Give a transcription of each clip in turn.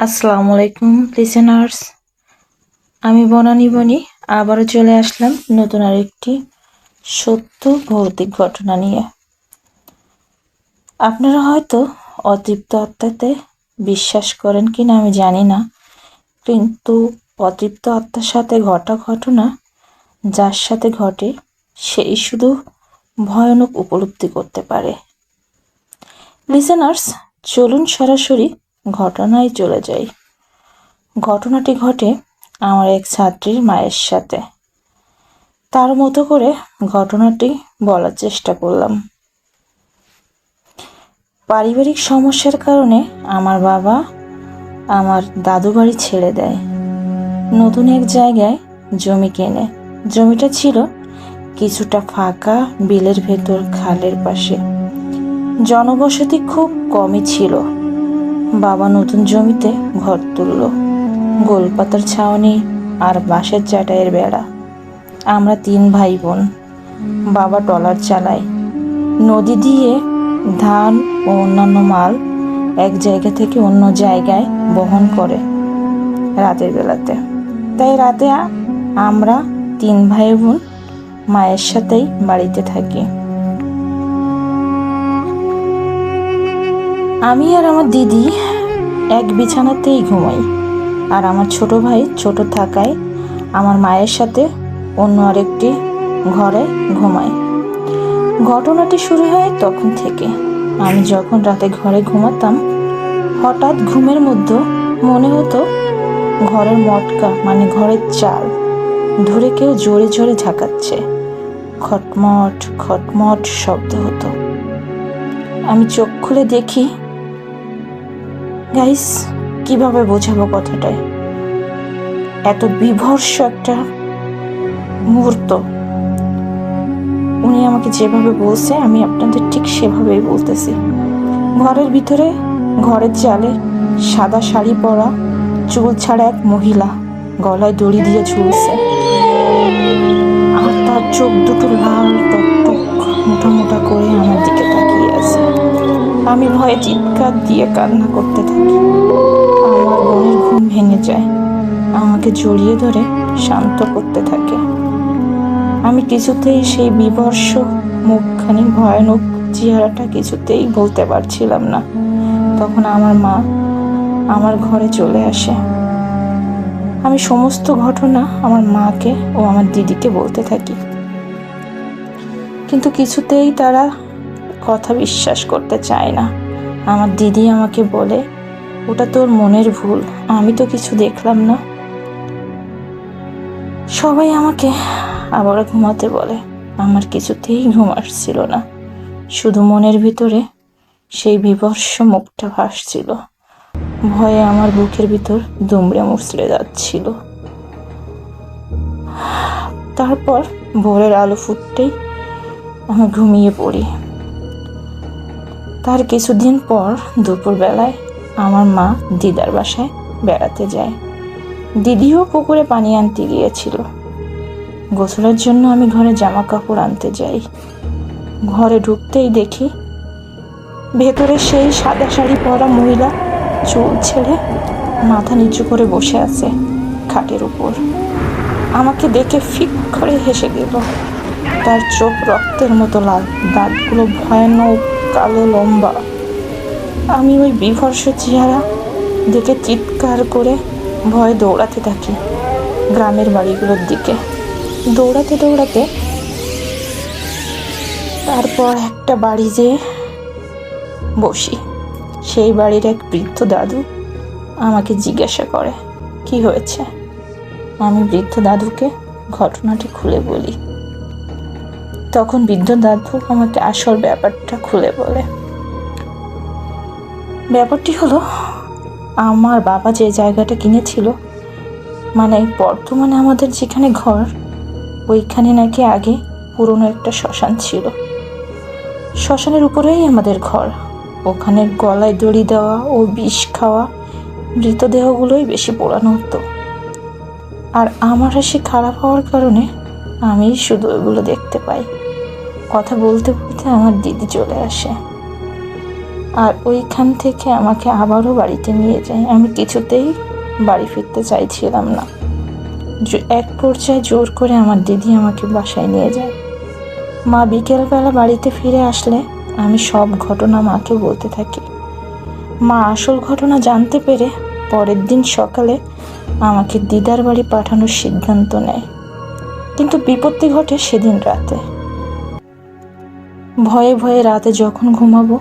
আসসালামু আলাইকুম লিসেনার্স আমি বনানী বনি, আবারও চলে আসলাম নতুন আরেকটি সত্য ভৌতিক ঘটনা নিয়ে। আপনারা হয়তো অতৃপ্ত আত্মাতে বিশ্বাস করেন কি না আমি জানি না, কিন্তু অতৃপ্ত আত্মার সাথে ঘটা ঘটনা, যার সাথে ঘটে, সেই শুধু ভয়ানক উপলব্ধি করতে পারে। লিসেনার্স চলুন সরাসরি ঘটনায় চলে যাই। ঘটনাটি ঘটে আমার এক ছাত্রীর মায়ের সাথে। তার মতো করে ঘটনাটি বলার চেষ্টা করলাম। পারিবারিক সমস্যার কারণে আমার বাবা আমার দাদু বাড়ি ছেড়ে দেয়। নতুন এক জায়গায় জমি কেনে। জমিটা ছিল কিছুটা ফাঁকা বিলের ভেতর খালের পাশে। জনবসতি খুব কমই ছিল। বাবা নতুন জমিতে ঘর তুলল। গোলপাতার ছাউনি আর বাঁশের চাটাইয়ের বেড়া। আমরা তিন ভাই বোন বাবা টলার চালায়। নদী দিয়ে ধান ও অন্যান্য মাল এক জায়গা থেকে অন্য জায়গায় বহন করে রাতের বেলাতে। তাই রাতে আমরা তিন ভাই বোন মায়ের সাথেই বাড়িতে থাকি। আমি আর আমার দিদি এক বিছানাতেই ঘুমাই। আর আমার ছোট ভাই ছোট থাকায় আমার মায়ের সাথে অন্য আরেকটি ঘরে ঘুমায়। ঘটনাটি শুরু হয় তখন থেকে। আমি যখন রাতে ঘরে ঘুমাতাম, হঠাৎ ঘুমের মধ্যে মনে হতো ঘরের মটকা মানে ঘরের চাল, ধরে কেউ জোরে জোরে ঝাঁকাচ্ছে। খটমট খটমট শব্দ হতো। আমি চোখ খুলে দেখি গাইস কীভাবে বোঝাবো কথাটায় এত বিভর্ষ একটা মুহূর্ত। উনি আমাকে যেভাবে বলছে, আমি আপনাদের ঠিক সেভাবেই বলতেছি। ঘরের ভিতরে, ঘরের চালে সাদা শাড়ি পরা চুল ছাড়া এক মহিলা গলায় দড়ি দিয়ে ঝুলছে। আর তার চোখ দুটো লাল টক মোটা মোটা করে আমার দিকে আমি ভয়ে চিৎকার দিয়ে কান্না করতে থাকি। আমার বোনের ঘুম ভেঙে যায়। আমাকে জড়িয়ে ধরে শান্ত করতে থাকে। আমি কিছুতেই সেই বিবর্ষ, মুখখানি ভয়ানক চেহারাটা কিছুতেই বলতে পারছিলাম না। তখন আমার মা আমার ঘরে চলে আসে। আমি সমস্ত ঘটনা আমার মাকে ও আমার দিদিকে বলতে থাকি। কিন্তু কিছুতেই তারা কথা বিশ্বাস করতে চায় না। আমার দিদি আমাকে বলে, ওটা তোর মনের ভুল, আমি তো কিছু দেখলাম না। সবাই আমাকে আবার ঘুমাতে বলে, আমার কিছুতেই ঘুম আসছিল না। শুধু মনের ভিতরে সেই বিভর্ষ মুখটা ভাসছিল। ভয়ে আমার বুকের ভিতর দুমড়ে মুচড়ে যাচ্ছিল। তারপর ভোরের আলো ফুটতেই আমি ঘুমিয়ে পড়ি। তার কিছুদিন পর দুপুরবেলায় আমার মা দিদার বাসায় বেড়াতে যায়। দিদিও পুকুরে পানি আনতে গিয়েছিল। গোসলের জন্য আমি ঘরে জামা কাপড় আনতে যাই। ঘরে ঢুকতেই দেখি ভেতরে সেই সাদা শাড়ি পরা মহিলা চুল ছেড়ে মাথা নিচু করে বসে আছে খাটের উপর। আমাকে দেখে ফিক করে হেসে গেল। তার চোখ রক্তের মতো লাল, দাঁতগুলো ভয়ানক। কালো লম্বা। আমি ওই বিভর্ষ চেহারা দেখে চিৎকার করে ভয়ে দৌড়াতে থাকি গ্রামের বাড়িগুলোর দিকে। দৌড়াতে দৌড়াতে তারপর একটা বাড়ি যেয়ে বসি। সেই বাড়ির এক বৃদ্ধ দাদু আমাকে জিজ্ঞাসা করে, কি হয়েছে? আমি বৃদ্ধ দাদুকে ঘটনাটি খুলে বলি। তখন বৃদ্ধ দাদু আমাকে আসল ব্যাপারটা খুলে বলে। ব্যাপারটি হলো, আমার বাবা যে জায়গাটা কিনেছিল মানে বর্তমানে আমাদের যেখানে ঘর, ওইখানে নাকি আগে পুরনো একটা শ্মশান ছিল। শ্মশানের উপরেই আমাদের ঘর। ওখানে গলায় দড়ি দেওয়া ও বিষ খাওয়া মৃতদেহগুলোই বেশি পোড়ানো হতো। আর আমার হাসি খারাপ হওয়ার কারণে আমি শুধু ওইগুলো দেখতে পাই। কথা বলতে বলতে আমার দিদি চলে আসে। আর ওইখান থেকে আমাকে আবারও বাড়িতে নিয়ে যায়। আমি কিছুতেই বাড়ি ফিরতে চাইছিলাম না। এক পর্যায়ে জোর করে আমার দিদি আমাকে বাসায় নিয়ে যায়। মা বিকেলবেলা বাড়িতে ফিরে আসলে আমি সব ঘটনা মাকে বলতে থাকি। মা আসল ঘটনা জানতে পেরে পরের দিন সকালে আমাকে দিদার বাড়ি পাঠানোর সিদ্ধান্ত নেয়। কিন্তু বিপত্তি ঘটে সেদিন রাতে। ভয়ে ভয়ে রাতে যখন ঘুমাবো,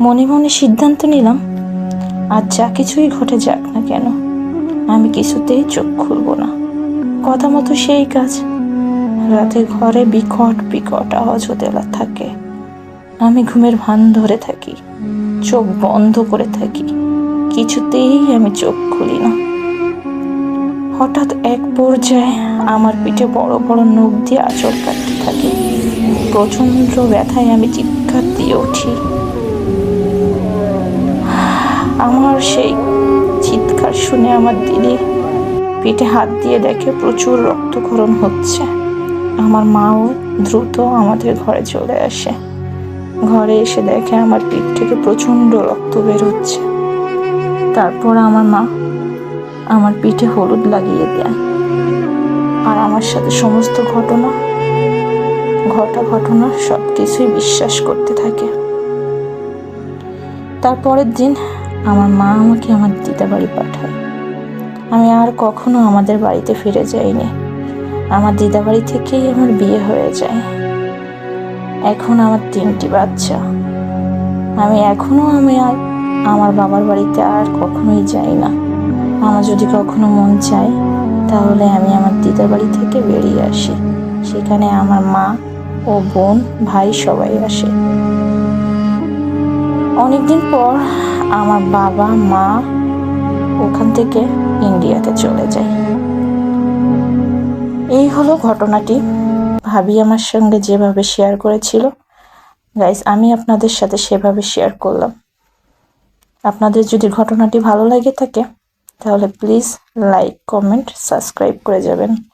মনে মনে সিদ্ধান্ত নিলাম আর যা কিছুই ঘটে যাক না কেন, আমি কিছুতেই চোখ খুলব না। কথা মতো সেই কাজ। রাতে ঘরে বিকট বিকট আওয়াজ হতে থাকে। আমি ঘুমের ভান ধরে থাকি, চোখ বন্ধ করে থাকি, কিছুতেই আমি চোখ খুলি না। হঠাৎ এক পর্যায়ে আমার পিঠে বড় বড় নখ দিয়ে আঁচড় কাটতে থাকে। প্রচণ্ড ব্যথায় আমি চিৎকার দিয়ে উঠি। আমার সেই চিৎকার শুনে আমার দিদি পিঠে হাত দিয়ে দেখে প্রচুর রক্তক্ষরণ হচ্ছে। আমার মাও দ্রুত আমাদের ঘরে চলে আসে। ঘরে এসে দেখে আমার পিঠ থেকে প্রচণ্ড রক্ত বের হচ্ছে। তারপর আমার মা আমার পিঠে হলুদ লাগিয়ে দেয়। আর আমার সাথে সমস্ত ঘটনা ঘটা ঘটনা সব কিছুই বিশ্বাস করতে থাকে। তারপরের দিন আমার মা আমাকে আমার দিদা বাড়ি পাঠায়। আমি আর কখনো আমাদের বাড়িতে ফিরে যাইনি। আমার দিদা বাড়ি থেকেই আমার বিয়ে হয়ে যায়। এখন আমার তিনটি বাচ্চা। আমি এখনও আমি আর আমার বাবার বাড়িতে আর কখনোই যাই না। আমার যদি কখনো মন চায়, তাহলে আমি আমার দিদার বাড়ি থেকে বেরিয়ে আসি। সেখানে আমার মা ও বোন, ভাই সবাই আসে। অনেকদিন পর আমার বাবা, মা ওখান থেকে ইন্ডিয়াতে চলে যায়। এই হলো ঘটনাটি। ভাবি আমার সঙ্গে যেভাবে শেয়ার করেছিল গাইস আমি আপনাদের সাথে সেভাবে শেয়ার করলাম। আপনাদের যদি ঘটনাটি ভালো লাগে থাকে, তাহলে প্লিজ লাইক কমেন্ট সাবস্ক্রাইব করে যাবেন।